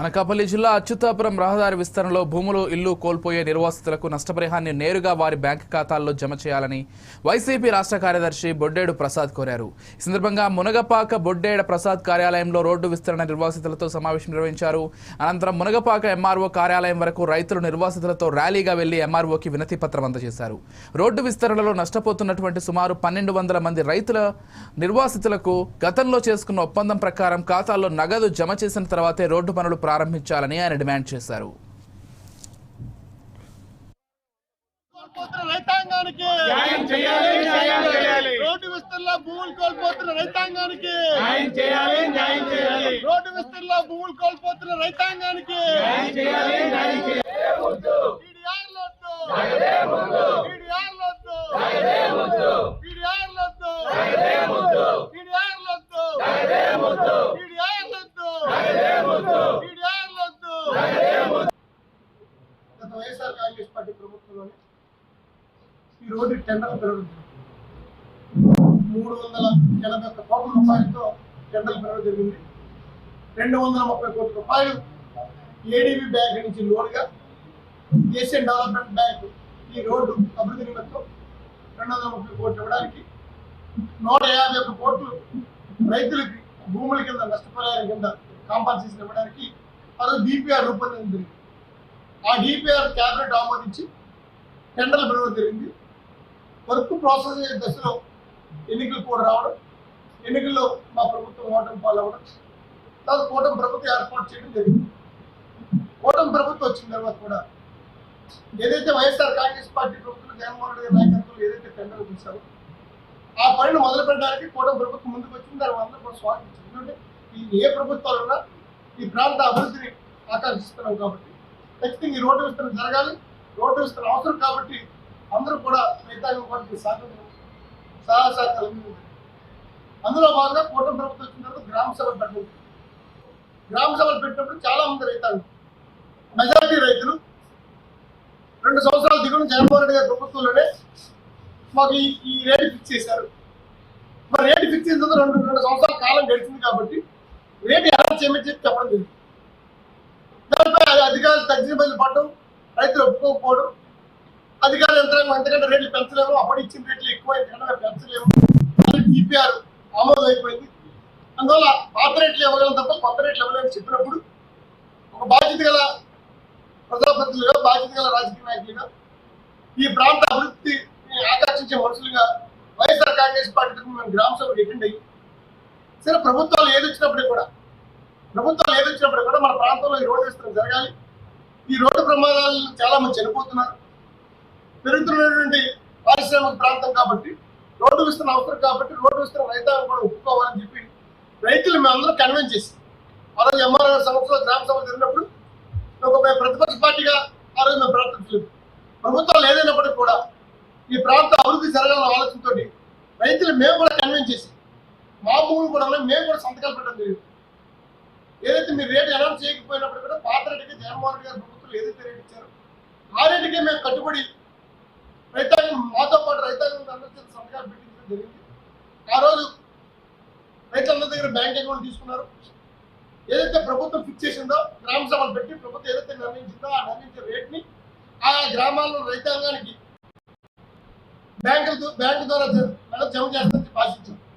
అనకాపల్లి జిల్లా అచ్యుతాపురం రహదారి విస్తరణలో భూములు ఇల్లు కోల్పోయే నిర్వాసితులకు నష్టపరిహారాన్ని నేరుగా వారి బ్యాంకు ఖాతాల్లో జమ చేయాలని వైసీపీ రాష్ట్ర కార్యదర్శి బొడ్డేడు ప్రసాద్ కోరారు. ఈ సందర్భంగా మునగపాక బొడ్డేడ ప్రసాద్ కార్యాలయంలో రోడ్డు విస్తరణ నిర్వాసితులతో సమావేశం నిర్వహించారు. అనంతరం మునగపాక ఎంఆర్ఓ కార్యాలయం వరకు రైతులు నిర్వాసితులతో ర్యాలీగా వెళ్ళి ఎంఆర్ఓకి వినతి పత్రం అందజేశారు. రోడ్డు విస్తరణలో నష్టపోతున్నటువంటి సుమారు పన్నెండు వందల మంది రైతుల నిర్వాసితులకు గతంలో చేసుకున్న ఒప్పందం ప్రకారం ఖాతాల్లో నగదు జమ చేసిన తర్వాతే రోడ్డు పనులు ప్రారంభించాలని ఆయన డిమాండ్ చేశారు. కోల్పోతున్న రైతాంగానికి న్యాయం చేయాలి న్యాయం చేయాలి. రోడ్డు విస్తరణలో భూములు కోల్పోతున్న రైతాంగానికి న్యాయం చేయాలి న్యాయం చేయాలి. రోడ్డు విస్తరణలో భూములు కోల్పోతున్న రైతాంగానికి న్యాయం చేయాలి న్యాయం చేయాలి. ఈ రోడ్డు టెండర్లు పెరుగుతుంది. మూడు వందల ఎనభై ఒక్క కోట్ల రూపాయలతో టెండర్లు పెరగడం జరిగింది. రెండు వందల ముప్పై కోట్ల రూపాయలు ఏడీబీ బ్యాంక్ నుంచి లోన్గా ఏషియన్ డెవలప్మెంట్ బ్యాంక్ ఈ రోడ్డు అభివృద్ధి నిమిత్తం రెండు వందల ముప్పై కోట్లు ఇవ్వడానికి నూట యాభై ఒక్క కోట్లు రైతులకి భూముల కింద నష్టపరిహారం కింద కాంపన్సేషన్ ఇవ్వడానికి అదే డిపిఆర్ రూపొందించింది ఆ డిపిఆర్ క్యాబినెట్ ఆమోదించి టెండర్లు పెరగడం జరిగింది. వర్క్ ప్రాసెస్ అయ్యే దశలో ఎన్నికలు కూడా రావడం ఎన్నికల్లో మా ప్రభుత్వం ఓటమి పాలవడం తర్వాత కూటమి ప్రభుత్వం ఏర్పాటు చేయడం జరిగింది. కూటమి ప్రభుత్వం వచ్చిన తర్వాత కూడా ఏదైతే వైఎస్ఆర్ కాంగ్రెస్ పార్టీ ప్రభుత్వం జగన్మోహన్ రెడ్డి నాయకత్వంలో ఏదైతే టెండర్ తీశారో ఆ పనిని మొదలు పెట్టడానికి కూటమి ప్రభుత్వం ముందుకు వచ్చింది. దాన్ని అందరూ కూడా స్వాగతించారు. ఎందుకంటే ఈ ఏ ప్రభుత్వాలు ఉన్నా ఈ ప్రాంత అభివృద్ధిని ఆకాంక్షిస్తున్నాం కాబట్టి ఖచ్చితంగా ఈ రోడ్డు విస్తరణ జరగాలి. రోడ్డు విస్తరణ అవసరం కాబట్టి అందరూ కూడా రైతాంగం పార్టీకి సహాయ అందులో భాగంగా కూటమి ప్రభుత్వం వచ్చిన తర్వాత గ్రామ సభలు పెట్టారు గ్రామ సభలు పెట్టినప్పుడు చాలా మంది రైతాంగం మెజారిటీ రైతులు రెండు సంవత్సరాల దిగుడు జగన్మోహన్ రెడ్డి గారి ప్రభుత్వంలోనే మాకు ఈ రేటు ఫిక్స్ చేశారు. మరి రేటు ఫిక్స్ చేసిన రెండు రెండు సంవత్సరాల కాలం గడిచింది కాబట్టి రేటు ఎలా చేయమని చెప్పి చెప్పడం జరిగింది దానిపై అది అధికారులు తగ్గిన బదులు పడడం రైతులు ఒప్పుకోకపోవడం యంత్రాంగం ఎంతకంటే రేట్లు పెంచలేము అప్పుడు ఇచ్చిన రేట్లు ఎక్కువ ఎందుకంటే పెంచలేము అని ఆమోదం అయిపోయింది అందువల్ల పాత రేట్లు ఇవ్వగలం తప్ప కొత్త రేట్లు ఇవ్వలేని చెప్పినప్పుడు ఒక బాధ్యత గల ప్రజాప్రతినిధులుగా బాధ్యత గల రాజకీయ నాయకులుగా ఈ ప్రాంత అభివృద్ధి ఆకర్షించే మనుషులుగా వైఎస్ఆర్ కాంగ్రెస్ పార్టీ మేము గ్రామ సభకు అటెండ్ అయ్యి సరే ప్రభుత్వాలు ఏదొచ్చినప్పటికీ కూడా ప్రభుత్వాలు ఏదొచ్చినప్పటికీ కూడా మన ప్రాంతంలో ఈ రోడ్డు విస్తరణ జరగాలి. ఈ రోడ్డు ప్రమాదాలు చాలా మంది చనిపోతున్నారు. పెరుగుతున్నటువంటి పారిశ్రామిక ప్రాంతం కాబట్టి రోడ్డు విస్తరణ అవసరం కాబట్టి రోడ్డు విస్తరణ రైతాంగం కూడా ఒప్పుకోవాలని చెప్పి రైతులు మేము అందరూ కన్విన్స్ చేసి ఆ రోజు ఎంఆర్ఆర్ సంవత్సరాలు గ్రామ సభ జరిగినప్పుడు ఒక మేము ప్రతిపక్ష పార్టీగా ఆ రోజు మేము ప్రవర్తించలేదు. ప్రభుత్వాలు ఏదైనప్పటికీ కూడా ఈ ప్రాంత అభివృద్ధి జరగాలన్న ఆలోచనతో రైతులు మేము కూడా కన్విన్స్ చేసి మా భూములు కూడా మేము కూడా సంతకాలు పెట్టడం జరిగింది. ఏదైతే మీరు రేటు అనౌన్స్ చేయకపోయినప్పుడు కూడా పాత రేటుకి జగన్మోహన్ గారి ప్రభుత్వం ఏదైతే రేటు ఇచ్చారో ఆ రేటుకే మేము కట్టుబడి రైతాంగం మాతో పాటు రైతాంగం అందరి సంతకాలు పెట్టించడం జరిగింది. ఆ రోజు రైతులందరి దగ్గర బ్యాంక్ అకౌంట్ తీసుకున్నారు. ఏదైతే ప్రభుత్వం ఫిక్స్ చేసిందో గ్రామ సభలు పెట్టి ప్రభుత్వం ఏదైతే నిర్ణయించిందో ఆ నిర్ణయించే రేట్ని ఆ గ్రామాల్లో రైతాంగానికి బ్యాంకుల బ్యాంకు ద్వారా జమ చేస్తామని ఆశించాం